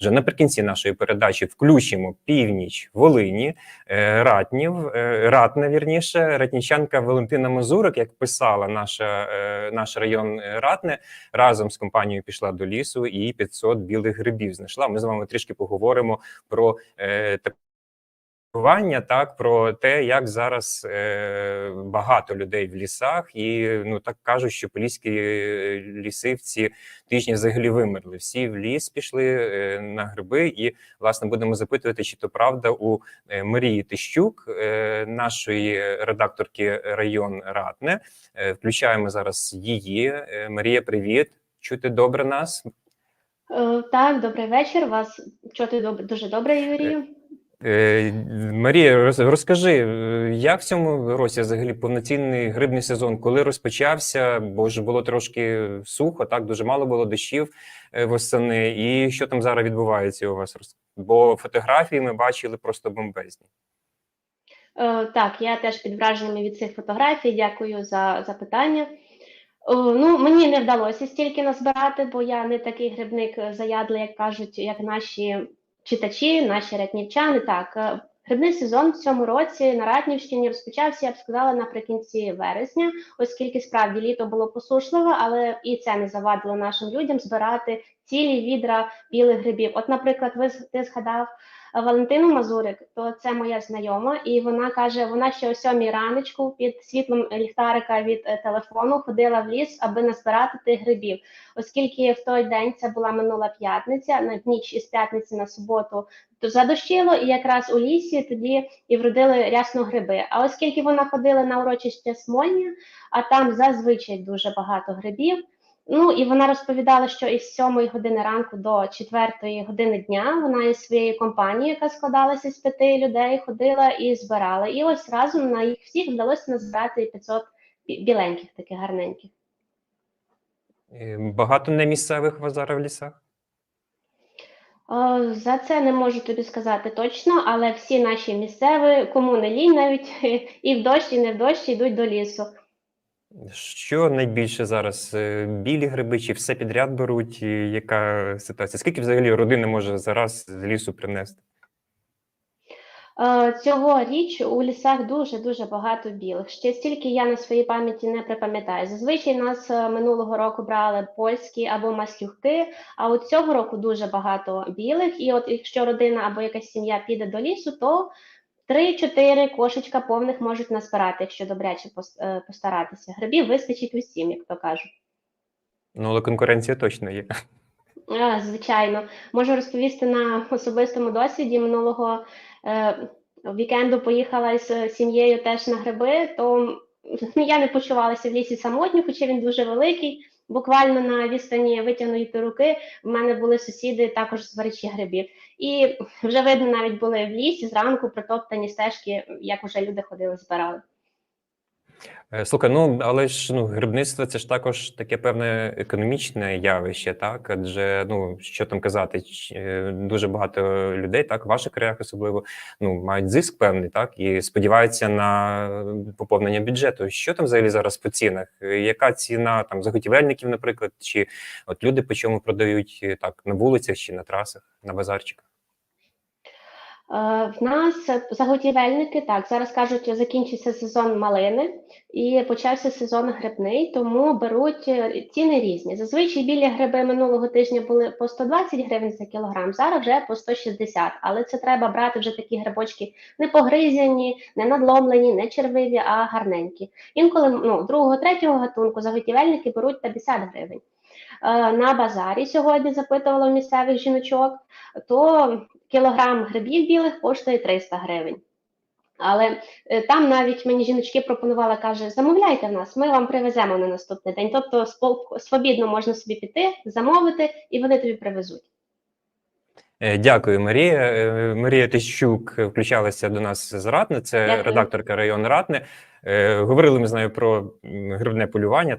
вже наприкінці нашої передачі включимо північ Волині, е, Ратнів, е, Ратне, вірніше, ратнічанка Валентина Мазурик, як писала наша, е, наш район Ратне, разом з компанією пішла до лісу і 500 білих грибів знайшла. Ми з вами трішки поговоримо про е, Вання, так про те, як зараз е, багато людей в лісах, і ну так кажуть, що поліські е, ліси в ці тижні взагалі вимерли. Всі в ліс пішли е, на гриби, і власне будемо запитувати, чи то правда у е, Марії Тищук, е, нашої редакторки район Ратне. Е, включаємо зараз її. Е, Марія, привіт! Чути добре нас? Е, Так, добрий вечір. Вас чути доб- дуже добре, Юрію. Е, Марія, розкажи, е, як в цьому році взагалі повноцінний грибний сезон, коли розпочався, бо ж було трошки сухо, так дуже мало було дощів е, восени, і що там зараз відбувається у вас? Бо фотографії ми бачили просто бомбезні. Так, я теж під враженнями від цих фотографій. Дякую за запитання. Ну, мені не вдалося стільки назбирати, бо я не такий грибник заядлий, як кажуть, як наші читачі, наші ратнівчани. Так, е, грибний сезон в цьому році на Ратнівщині розпочався, я б сказала, наприкінці вересня, оскільки справді літо було посушливе, але і це не завадило нашим людям збирати цілі відра білих грибів. От, наприклад, ви ти згадав Валентину Мазурик, то це моя знайома, і вона каже, вона ще о сьомій раночку під світлом ліхтарика від е, телефону ходила в ліс, аби назбирати тих грибів, оскільки в той день це була минула п'ятниця, на ніч із п'ятниці на суботу. То задощило, і якраз у лісі тоді і вродили рясно гриби. А оскільки вона ходила на урочище Смольня, а там зазвичай дуже багато грибів. Ну і вона розповідала, що із 7 години ранку до 4 години дня вона із своєю компанією, яка складалася з п'яти людей, ходила і збирала. І ось разом на їх всіх вдалося назбирати 500 біленьких, таких гарненьких. Е, Багато не місцевих зараз в лісах? Е, За це не можу тобі сказати точно, але всі наші місцеві, кому не лінь, навіть і в дощ, і не в дощ, йдуть до лісу. Що найбільше зараз? е, Білі гриби чи все підряд беруть? І Яка ситуація? Скільки взагалі родина може зараз з лісу принести? Е, Цьогоріч у лісах дуже дуже багато білих. Ще стільки я на своїй пам'яті не припам'ятаю. Зазвичай нас е, минулого року брали польські або маслюки, а от цього року дуже багато білих. І от якщо родина або якась сім'я піде до лісу, то 3-4 кошечка повних можуть назбирати, якщо добряче е, постаратися. Грибів вистачить усім, як то кажуть. Ну, але конкуренція точно є. А, Звичайно, можу розповісти на особистому досвіді. Минулого е, вікенду поїхала з сім'єю теж на гриби, то ну, я не почувалася в лісі самотньо, хоча він дуже великий. Буквально на відстані витягнутої руки в мене були сусіди також з збирачі грибів. І вже видно, навіть були в лісі зранку протоптані стежки, як вже люди ходили, збирали. Е, Слухай, ну але ж ну грибництво це ж також таке певне економічне явище, так адже ну що там казати, е, дуже багато людей, так в ваших краях особливо ну мають зиск певний, так і сподіваються на поповнення бюджету. Що там взагалі зараз по цінах? Яка ціна там заготівельників, наприклад, чи от люди по чому продають е, так на вулицях чи на трасах, на базарчиках? Е, В нас заготівельники так зараз кажуть, закінчився сезон малини і почався сезон грибний, тому беруть е, ціни різні. Зазвичай білі гриби минулого тижня були по 120 гривень за кілограм, зараз вже по 160. Але це треба брати вже такі грибочки не погризяні, не надломлені, не червиві, а гарненькі. Інколи ну, другого, третього гатунку заготівельники беруть 50 гривень. Е, На базарі сьогодні запитувала місцевих жіночок, то кілограм грибів білих коштує 300 гривень. Але е, там навіть мені жіночки пропонували, каже, замовляйте в нас, ми вам привеземо на наступний день. Тобто свобідно можна собі піти, замовити, і вони тобі привезуть. Е, Дякую, Марія. Е, Марія Тищук включалася до нас з Ратне, це Дякую. редакторка району Ратне. Говорили ми з нею про грибне полювання.